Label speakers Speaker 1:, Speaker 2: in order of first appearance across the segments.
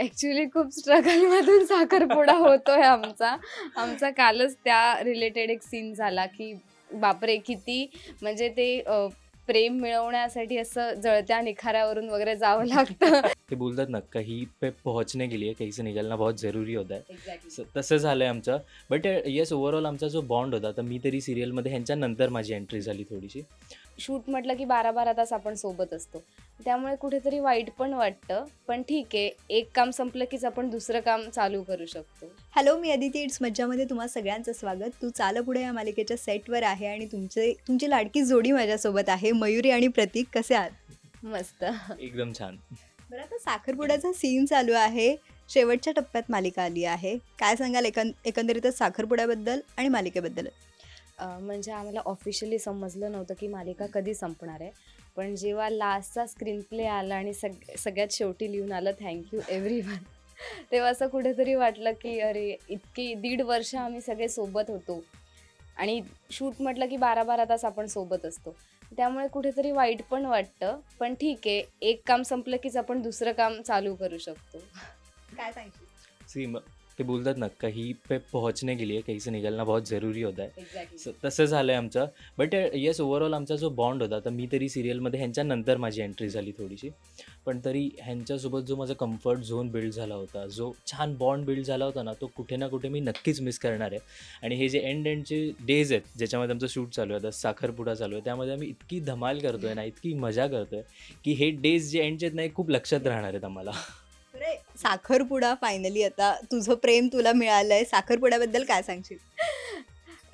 Speaker 1: Actually खूप स्ट्रगलमधून साखरपुडा होतोय आमचा. आमचा कालच त्या रिलेटेड एक सीन झाला की बापरे किती म्हणजे ते अ, प्रेम मिळवण्यासाठी असं जळत्या निखाऱ्यावरून वगैरे जावं लागतं.
Speaker 2: ते बोलतात ना कहीं पे पहुंचने के लिए कहीं से निकलना बहुत ज़रूरी होता है. स- तसं झालं आहे आमचं. बट येस ओव्हरऑल आमचा जो बॉन्ड होता तर मी तरी सिरियलमध्ये ह्यांच्यानंतर माझी एंट्री झाली थोडीशी.
Speaker 1: शूट म्हटलं की बारा बारा तास आपण सोबत असतो. त्यामुळे कुठेतरी वाईट पण वाटतं पण ठीक आहे एक काम संपलं कीच आपण दुसरं काम चालू करू शकतो.
Speaker 3: हॅलो मी अदिती. इट्स मज्जामध्ये तुम्हा सगळ्यांचं स्वागत. तू चाल पुढे या मालिकेच्या सेटवर आहे आणि तुमचे तुमची लाडकी जोडी माझ्यासोबत आहे मयुरी आणि प्रतीक. कसे आहात?
Speaker 1: मस्त.
Speaker 2: एकदम छान.
Speaker 3: बरं आता साखरपुड्याचा सीन चालू आहे. शेवटच्या टप्प्यात मालिका आली आहे. काय सांगाल एकं एकंदरीतच साखरपुड्याबद्दल आणि मालिकेबद्दल
Speaker 1: म्हणजे आम्हाला ऑफिशियली समजलं नव्हतं की मालिका कधी संपणार आहे. पण जेव्हा लास्टचा स्क्रीन प्ले आला आणि सग सगळ्यात शेवटी लिहून आलं थँक्यू एव्हरी वन तेव्हा असं कुठेतरी वाटलं की अरे इतकी दीड वर्ष आम्ही सगळे सोबत होतो. आणि शूट म्हटलं की बारा बारा तास आपण सोबत असतो. त्यामुळे कुठेतरी वाईट पण वाटतं. पण ठीक आहे एक काम संपलं कीच आपण दुसरं काम चालू करू शकतो.
Speaker 3: काय सांगशील?
Speaker 2: ते बोलतात ना कहीं पे पहुंचने के लिए कहीं से निकलना बहुत ज़रूरी होता है.
Speaker 1: एक्झॅक्टली
Speaker 2: तसं झालं आहे आमचं बट येस ओव्हरऑल आमचा जो बॉन्ड होता तर मी तरी सिरियलमध्ये ह्यांच्यानंतर माझी एंट्री झाली थोडीशी. पण तरी ह्यांच्यासोबत जो माझा कम्फर्ट झोन बिल्ड झाला होता जो छान बॉन्ड बिल्ड झाला होता ना तो कुठे ना कुठे मी नक्कीच मिस करणार आहे. आणि हे जे एंड एंडचे डेज आहेत ज्याच्यामध्ये आमचं शूट चालू आहे आता साखरपुडा चालू आहे त्यामध्ये आम्ही इतकी धमाल करतो आहे ना इतकी मजा करतो आहे की हे डेज जे एंडचे आहेत ना हे खूप लक्षात राहणार आहेत आम्हाला.
Speaker 3: साखरपुडा फायनली आता तुझं प्रेम तुला मिळालं आहे साखरपुड्याबद्दल काय सांगशील?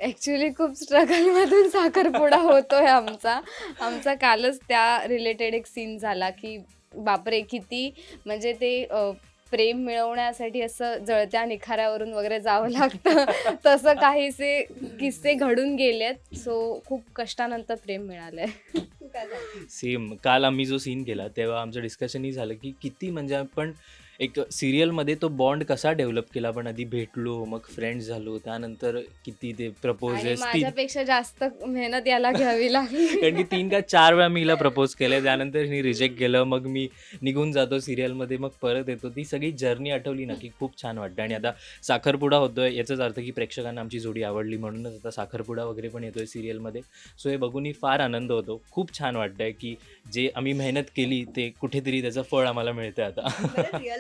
Speaker 1: ॲक्च्युली खूप स्ट्रगलमधून साखरपुडा होतोय आमचा. आमचा कालच त्या रिलेटेड एक सीन झाला की बापरे किती म्हणजे ते अ, प्रेम मिळवण्यासाठी असं जळत्या निखाऱ्यावरून वगैरे जावं लागतं. तसं काहीसे किस्से घडून गेलेत. सो खूप कष्टानंतर प्रेम मिळालंय.
Speaker 2: सेम काल आम्ही जो सीन केला तेव्हा आमचं डिस्कशनही झालं की किती म्हणजे आपण एक सिरियलमध्ये तो बॉन्ड कसा डेव्हलप केला? आपण आधी भेटलो मग फ्रेंड्स झालो त्यानंतर किती ते प्रपोजेस
Speaker 1: माझ्यापेक्षा जास्त मेहनत याला घ्यावी लागली.
Speaker 2: कारण की तीन का चार वेळा मी हिला प्रपोज केलं त्यानंतर हिने रिजेक्ट केलं मग मी निघून जातो सिरियलमध्ये मग परत येतो. ती सगळी जर्नी आठवली ना की खूप छान वाटतं. आणि आता साखरपुडा होतोय याचाच अर्थ की प्रेक्षकांना आमची जोडी आवडली म्हणूनच आता साखरपुडा वगैरे पण येतोय सिरियलमध्ये. सो हे बघूनही फार आनंद होतो. खूप छान वाटतंय की जे आम्ही मेहनत केली ते कुठेतरी त्याचं फळ आम्हाला मिळतंय आता.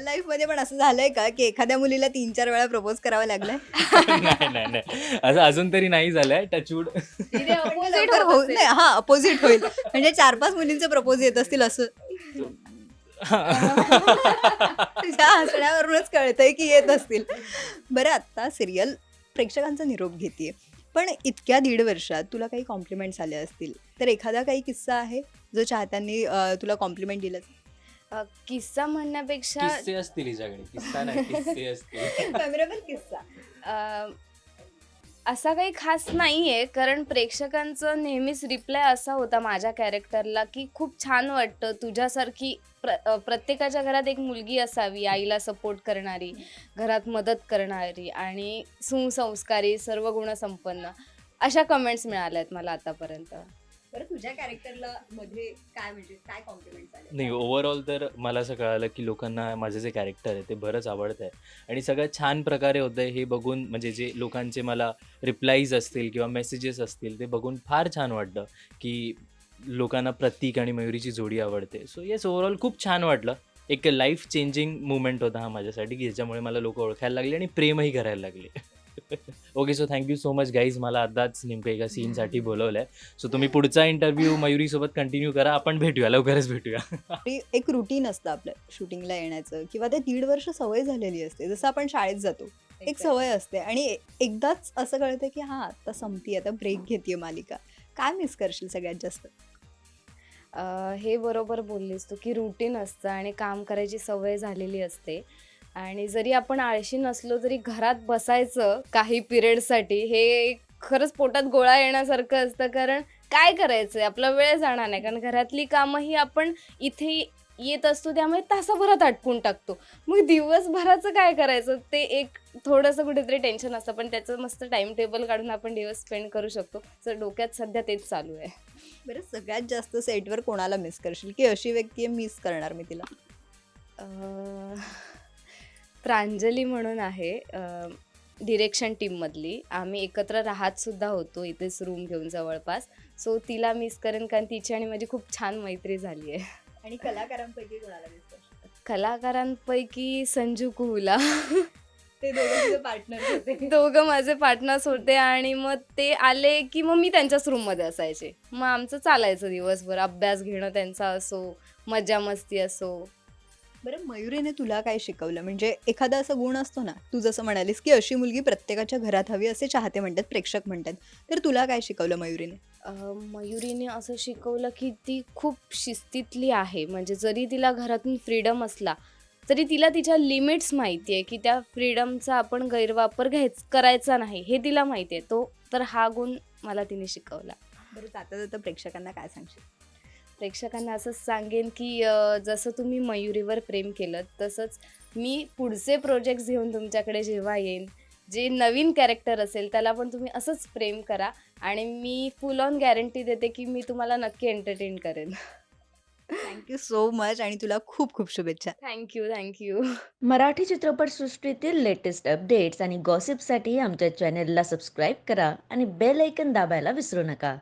Speaker 3: लाईफमध्ये पण असं झालंय का की एखाद्या मुलीला तीन चार वेळा प्रपोज करावं लागलंय?
Speaker 2: नाही नाही नाही. असं अजून तरी नाही झालंय. टचवूड
Speaker 1: opposite होत
Speaker 3: होऊ-
Speaker 1: असेल.
Speaker 3: नाही, हा अपोजिट होईल. म्हणजे चार पाच मुलींचे प्रपोज येत असतील असं. तुझ्या हसण्यावरूनच कळतंय की येत असतील. बरं आता सिरियल प्रेक्षकांचा निरोप घेते पण इतक्या दीड वर्षात तुला काही कॉम्प्लिमेंट्स आले असतील. तर एखादा काही किस्सा आहे जो चाहत्यांनी अं, तुला कॉम्प्लिमेंट दिलं?
Speaker 1: अ, किस्सा म्हणण्यापेक्षा
Speaker 2: किस्से असतील हिच्याकडे. किस्सा नाही किस्से असतील.
Speaker 3: मेमोरेबल किस्सा.
Speaker 1: अ, असा काही खास नाही आहे कारण प्रेक्षकांचं नेहमीच रिप्लाय असा होता माझ्या कॅरेक्टरला की खूप छान वाटतं तुझ्यासारखी प्र अ, प्रत्येकाच्या घरात एक मुलगी असावी आईला सपोर्ट करणारी घरात मदत करणारी आणि सुसंस्कारी सर्व गुणसंपन्न अशा कमेंट्स मिळाल्या आहेत मला आतापर्यंत.
Speaker 3: बरं तुझ्या कॅरेक्टरला मध्ये काय म्हणजे काय कॉम्प्लिमेंट आले?
Speaker 2: नाही ओव्हरऑल तर मला असं कळालं की लोकांना माझं जे कॅरेक्टर आहे ते बरंच आवडत आहे आणि सगळ्यात छान प्रकारे होतं आहे हे बघून म्हणजे जे लोकांचे मला रिप्लाईज असतील किंवा मेसेजेस असतील ते बघून फार छान वाटलं की लोकांना प्रतीक आणि मयुरीची जोडी आवडते. सो येस ओव्हरऑल खूप छान वाटलं. एक लाईफ चेंजिंग मुवमेंट होता हा माझ्यासाठी की ज्याच्यामुळे मला लोक ओळखायला लागले आणि प्रेमही करायला लागले. Okay so thank you so much guys मला आताच नेमकं एका सीनसाठी बोलवलं आहे सो तुम्ही पुढचा इंटरव्ह्यू मयुरीसोबत कंटिन्यू करा. आपण भेटूया. लवकरच भेटूया.
Speaker 3: एक रुटीन असतं आपलं शूटिंगला येण्याचं. किंवा ते दीड वर्ष सवय झालेली असते. जसं आपण शाळेत जातो एक सवय असते. आणि ए- एकदाच असं कळतं की हां आता संपती आता ब्रेक घेते मालिका. काय मिस करशील सगळ्यात जास्त?
Speaker 1: अ, हे बरोबर बोललीस तू की रुटीन असतं आणि काम करायची सवय झालेली असते. आणि जरी आपण आळशी नसलो तरी घरात बसायचं काही पिरियडसाठी हे खरंच पोटात गोळा येण्यासारखं असतं. कारण काय करायचं आपला वेळ जाणार नाही. कारण घरातली कामंही आपण इथे येत असतो त्यामुळे तासाभरात आटपून टाकतो. मग दिवसभराचं काय करायचं? ते एक थोडंसं कुठेतरी टेन्शन असतं. पण त्याचं मस्त टाइम टेबल काढून आपण दिवस स्पेंड करू शकतो. तर डोक्यात सध्या तेच चालू आहे.
Speaker 3: बरं सगळ्यात जास्त सेटवर कोणाला मिस करशील? की अशी व्यक्ती मिस करणार मी तिला?
Speaker 1: प्रांजली म्हणून आहे डिरेक्शन टीममधली आम्ही एकत्र राहत सुद्धा होतो इथेच रूम घेऊन जवळपास. सो तिला मिस करेन कारण तिची आणि माझी खूप छान मैत्री झाली आहे.
Speaker 3: आणि कलाकारांपैकी कोणाला
Speaker 1: कलाकारांपैकी संजू कुहला.
Speaker 3: ते दोघं पार्टनर होते.
Speaker 1: दोघं माझे पार्टनर्स होते आणि मग ते आले की मग मी त्यांच्याच रूममध्ये असायचे. मग आमचं चालायचं दिवसभर. अभ्यास घेणं त्यांचा असो मजा मस्ती असो.
Speaker 3: बरं मयुरीने तुला काय शिकवलं? म्हणजे एखादा असा गुण असतो ना तू जसं म्हणालीस की अशी मुलगी प्रत्येकाच्या घरात हवी असे चाहते म्हणतात प्रेक्षक म्हणतात. तर तुला काय शिकवलं मयुरीने?
Speaker 1: मयुरीने असं शिकवलं की ती खूप शिस्तीतली आहे. म्हणजे जरी तिला घरातून फ्रीडम असला तरी तिला तिच्या लिमिट्स माहिती आहे की त्या फ्रीडमचा आपण गैरवापर घ्यायच करायचा नाही हे तिला माहिती आहे. तो तर हा गुण मला तिने शिकवला.
Speaker 3: बरं जाता जाता प्रेक्षकांना काय सांगशील?
Speaker 1: प्रेक्षकांना असंच सांगेन की जसं तुम्ही मयुरीवर प्रेम केलं तसंच मी पुढचे प्रोजेक्ट्स घेऊन तुमच्याकडे जेव्हा येईन जे नवीन कॅरेक्टर असेल त्याला पण तुम्ही असंच प्रेम करा आणि मी फुल ऑन गॅरंटी देते की मी तुम्हाला नक्की एंटरटेन करेन.
Speaker 3: थँक्यू सो मच आणि तुला खूप खूप शुभेच्छा.
Speaker 1: Thank you thank you
Speaker 4: Marathi चित्रपटसृष्टीतील लेटेस्ट अपडेट्स आणि गॉसिपसाठी आमच्या चॅनेलला सबस्क्राईब करा आणि बेल ऐकन दाबायला विसरू नका.